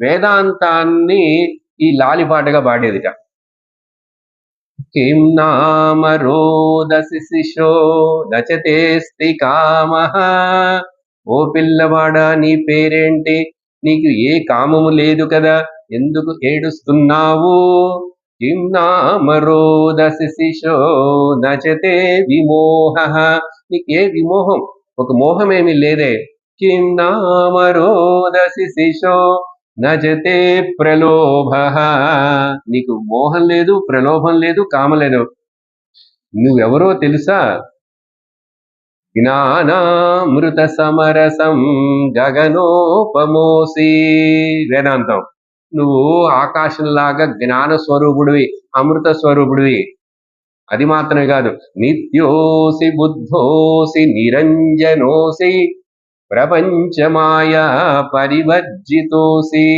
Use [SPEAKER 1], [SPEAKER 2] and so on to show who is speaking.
[SPEAKER 1] వేదాంతాన్ని ఈ లాలిపాటగా పాడేదిట. కిం నామ రోదసి శిశో నచతేస్తి కామ. ఓ పిల్లవాడా నీ పేరేంటి? నీకు ఏ కామము లేదు కదా ఎందుకు ఏడుస్తున్నావు? కిం నామ రోదసి శిశో నచతే విమోహ. నీకు ఏ విమోహం? ఒక మోహమేమి లేదే. కిం నామ రోదసి శిశో నజతే ప్రలోభ. నీకు మోహం లేదు ప్రలోభం లేదు కామ లేదు. నువ్వెవరో తెలుసా? జ్ఞానామృత సమరసం గగనోపమోసి. వేదాంతం. నువ్వు ఆకాశంలాగా జ్ఞాన స్వరూపుడివి అమృత స్వరూపుడివి. అది మాత్రమే కాదు నిత్యోసి బుద్ధోసి నిరంజనోసి प्रपंचमाया परिवर्जितोऽसि।